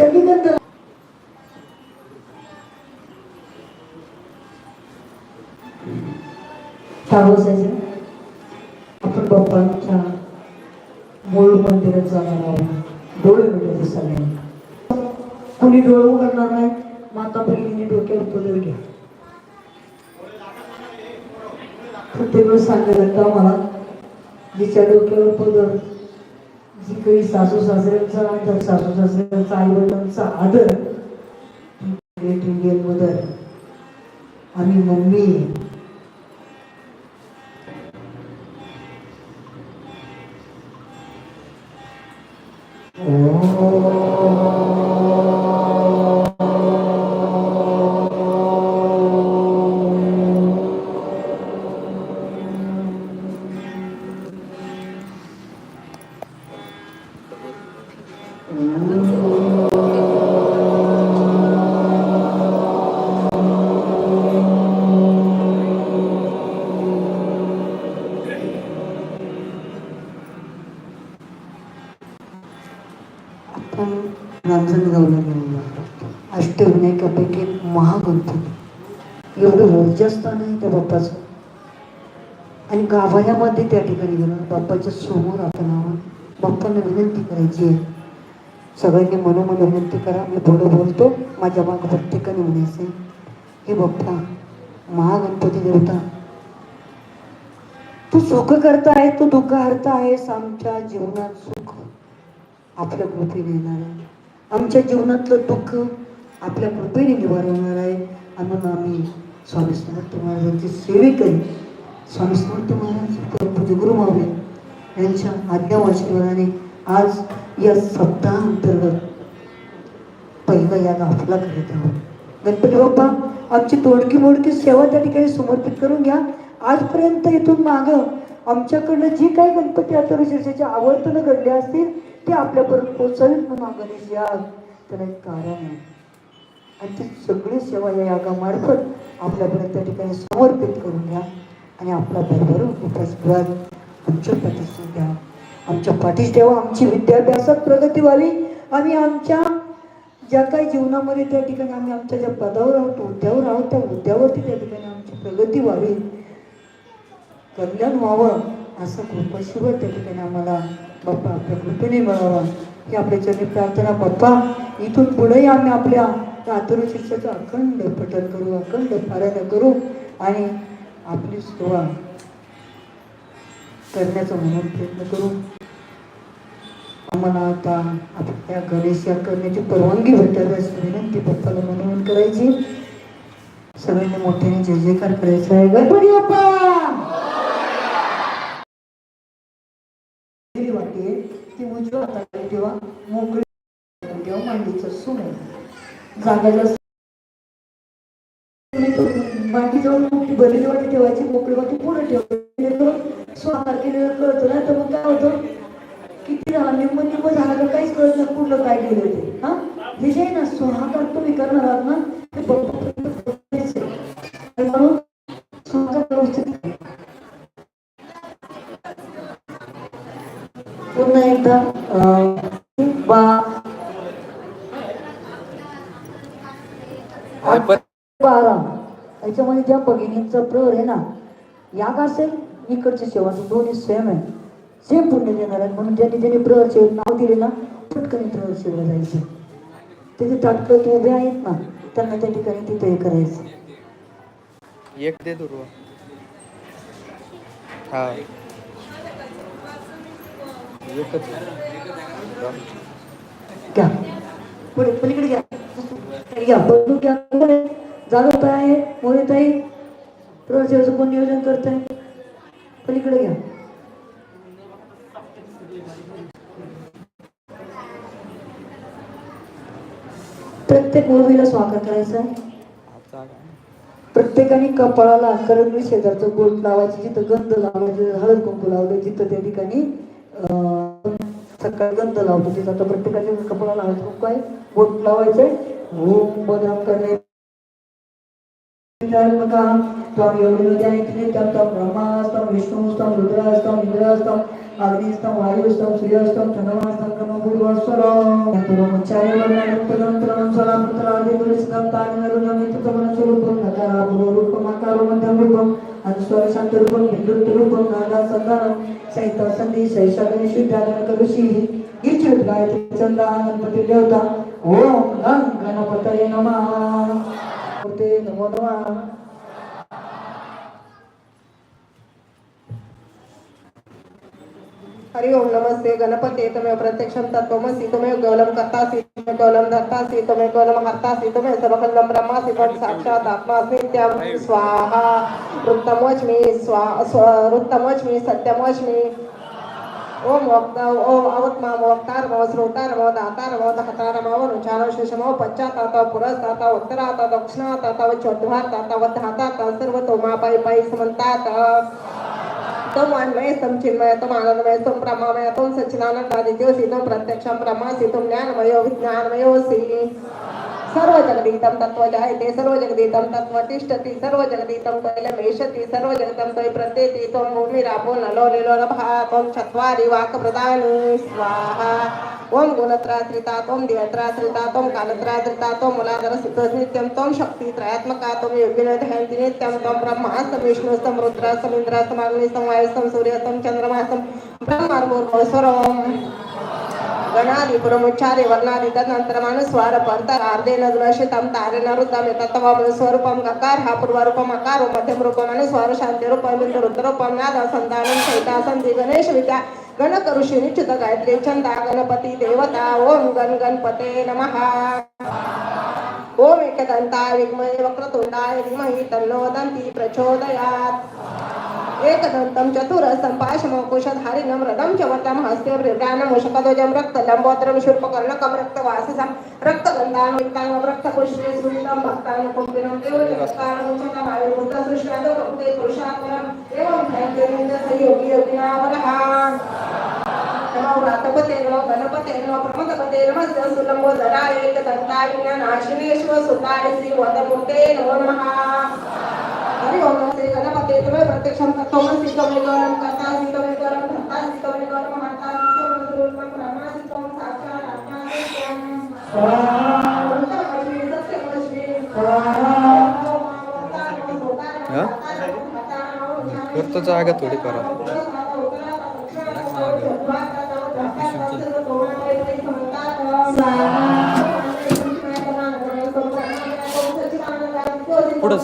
जिच्याने गंध आपण बाप्पांच्या मूळ मंदिरात जाणार आहोत. डोळे मिळते सगळ्यांनी कुणी डोळे उघडणार नाही माता बहिणीने डोक्यावर पदर घ्या प्रत्येक वेळेस सांगायला का मला जिच्या डोक्यावर पदर जी काही सासू सासऱ्यांचा आदर सासू सासऱ्यांचा आई वडिलांचा आदर ग्रेट इंडियन मदर. आणि मम्मी. आहे. रांजणगावला गेलेलो अष्टविनायकापैकी एक महागणपती एवढं ऊर्जास्थान आहे त्या बाप्पाचं. आणि गाभाऱ्यामध्ये त्या ठिकाणी गेलो बाप्पाच्या समोर आपण आहोत. बाप्पांना विनंती करायची आहे. सगळ्यांनी मनोमन विनंती करा. मी थोडं बोलतो. माझ्या माग प्रत्येकाने म्हणायचं आहे हे बाप्पा महागणपती देवता तू सुख करता आहे तू दुःख हरता आहेस आमच्या जीवनात सुख आपल्या कृपेने येणार आहे. आमच्या जीवनातलं दुःख आपल्या कृपेने निवारवणार आहे. म्हणून आम्ही स्वामी समर्थ महाराजांची सेविक आहे स्वामी समर्थ महाराज परमपूज्य गुरु माऊली यांच्या आज्ञावाचनाने आज या सप्ताहांतर्गत पहिला या गाफला करत आहोत. गणपती बाप्पा आमची तोडकी मोडकी सेवा त्या ठिकाणी समर्पित करून घ्या. आजपर्यंत इथून मागं आमच्याकडनं जी काही गणपती आता विशेषाच्या आवर्तनं घडली असतील ते आपल्यापर्यंत पोचवीत म्हणून गणेश याग त्याला एक कारण आहे. आणि ती सगळी सेवा या यागामार्फत आपल्यापर्यंत त्या ठिकाणी समर्पित करून घ्या. आणि आपला बरोबर उपस्वाद आमच्या पाठीशी द्या आमच्या पाठीस ठेवा. आमची विद्याभ्यासात प्रगती व्हावी. आम्ही आमच्या ज्या काही जीवनामध्ये त्या ठिकाणी आम्ही आमच्या ज्या पदावर आहोत हुद्द्यावर आहोत त्या हुद्द्यावरती त्या ठिकाणी आमची प्रगती व्हावी. कल्याण व्हावं. असं कृपाशिवर त्या ठिकाणी आम्हाला बाप्पा आपल्या कृपेने मिळावा. ही आपल्या चरणी प्रार्थना बाप्पा इथून पुढेही आम्ही आपल्या रात्र शिष्याचं अखंड पठन करू अखंड पारायण करू आणि आपली सेवा करण्याचा म्हणून प्रयत्न करू. आम्हाला आता आपल्या गणेश या करण्याची परवानगी भेटावी अशी विनंती बाप्पाला मनोमन करायची. सगळ्यांनी मोठ्याने जय जयकार करायचा आहे. गणपती बाप्पा पहिली वाटी आहे ती उजव्या हाताने किंवा मोकळी किंवा मांडीचं सुने जागेला जास्त जाऊन मोठी भरलेली वाटी ठेवायची मोकळी वाटी पुढे ठेवायची. स्वतः केलेलं कळतं. ना तर मग काय होतं? किती झाला निम्म निम्म झाला तर काहीच कळत नाही कुठलं काय केलं ते. हा? हे जे ना सुहाकार तुम्ही करणार आहात ना? आठ बारा याच्यामध्ये ज्या भगिनींचा प्रहर आहे ना याग असेल इकडची सेवा दोन्ही सेम आहे. सेम पुण्य देणार आहे म्हणून ज्यांनी ज्यांनी प्रहरचे नाव दिले ना पटकन प्रहर सेवा जायचे. त्याचे ताटकत उभे आहेत ना त्यांना त्या ठिकाणी तिथे हे करायचं. एक दे दुर्वा. हा. एकच. घ्या. पुढे पलीकडे घ्या. या बंदूक घ्या कोण आहे? जाधव ताई आहे मोरे कोण नियोजन करत आहे पलीकडे घ्या. प्रत्येक मुलीला स्वागत करायचं आहे प्रत्येकाने कपाळाला करंगळी शेजारचं बोट लावायचं जिथं गंध लावायचं हळद कुंकू लावलं जिथं त्या ठिकाणी सकाळी गंध लावतो. तिथं आता प्रत्येकाच्या कपाळाला हळद कुंकू आहे बोट आहे ओम बदनाम करणे त्वं योगिनोद्यानित्रे त्वं ब्रह्मास्तं विष्णुस्तं रुद्रास्तं इंद्रास्तं अग्निस्तम वायुस्तम सूर्यस्तम चंद्रमास्तम ब्रह्मपूर्वस्वरम यंतुरमुच्चारे वर्णानं पदंतरं स्वरां पुत्रादि दुरिस्कं तानि नरुनमितुतमन स्वरूपं नकारा पूर्वरूपं आकारो मध्यम रूपं अनुस्वर शांत रूपं विद्युत रूपं नादा संधानं सहित संधी शैशाग्नि शुद्धादन करुषी गिरचित गायत्री चंदा गणपती देवता ओम हरि ओम नमस्ते गणपते तमेव प्रत्यक्षं तत्त्वमसि त्वमेव गौलम कर्तासि त्वमेव गौलम धर्तासि त्वमेव गौलम हर्तासि त्वमेव सर्वखण्डं ब्रह्मासि त्वं साक्षात् आत्मास्मि नित्यं स्वाहा। वृत्तमोच्मि स्वा स्व वृत्तमोच्मि सत्यमोच्मि ओम वक्ता ओम अवत्माम वक्तारमो श्रोतारमो दातारमो दहतारमो अनुचारो शिशमो पश्चाताता पुरस्ताता उत्तराता दक्षिणाता चोद्धाताता वधाताता सर्व तोमा पायी पायी समंतात तम अन्मय तम चिन्मय तम आनंदमय तम ब्रह्ममय तम सच्चिदानंदादित्योसी तम प्रत्यक्षम ब्रह्मासि तम ज्ञानमयो विज्ञानमयोसी सर्व जगदीतं तत्त्व जायते सर्व जगदीतं तत्त्व तिष्ठति सर्व जगदीतं कैलमेशति सर्व जगतं त्वयि प्रत्येति त्वं भूमिरापो नलो निलो नभः त्वं चत्वारि वाक्प्रदानि स्वाहा ओम गुणत्रात्रिता त्वं दियत्रात्रिता त्वं त्रयात्मका त्वं मूलाधरसिद्धो नित्यं त्वं शक्तित्रयात्मका त्वं योगिनो ध्यान्ति नित्यं त्वं ब्रह्मास्तं विष्णुस्तं रुद्रास्तं इन्द्रास्तं अग्निस्तं वायुस्तं सूर्यस्तं चन्द्रमास्तं ब्रह्मार्भूर्भस्वरम् गणादिपुरमुच्चारे वर्णादि तदनन्तरमनुस्वार पर्तर अर्धेन द्रशितं तारेण रुद्धं तत्त्वमनुस्वरूपं गकार हा पूर्वरूपम् अकारो मध्यम रूपम् अनुस्वार शान्तिरूपं बिन्दुरुद्ररूपं नादसन्धानं सहिता सन्धि गणेश विद्या गण निश्चित गायत्री छंदा गणपती देवता ओम गण गणपते नमहा ओम एकदन्ताय विद्महे वक्रतुण्डाय धीमहि तन्नो दन्ति प्रचोदयात्। एकदन्तं चतुरस्तं पाशमकुशधारिणं रदं च वतं हस्ते मृगानं मुषकध्वजं रक्तलम्बोदरं शूर्पकर्णकं रक्तवाससं रक्तगन्धानं युक्तानं रक्तपुष्पे सुन्दं भक्तानं कुम्भिनं देवचकारं आयुर्बुद्धसृष्टादो भक्ते पुरुषात्मनम् एवं ध्यायते सहयोगी योगिनावरः। नमो व्रातपते नमो गणपते नमो प्रमदपते नमः सुलम्बोदराय एकदन्ताय नाशिनेश्वर सुताय श्रीवदमूर्ते नमो नमः हरि ओम नमस्ते गणपते तुम्हें प्रत्यक्षम तत्वमसि त्वमेव गौरवं कर्तासि त्वमेव गौरवं भर्तासि त्वमेव गौरवं हर्तासि त्वमेव रूपं ब्रह्मासि त्वं साक्षात् आत्मासि त्वं सत्यमस्मि हा? करतो जागा थोडी करा पुढं सर रे बा. हे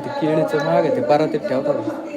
ते केळीचं महाग आहे ते परातीत ठेवतात.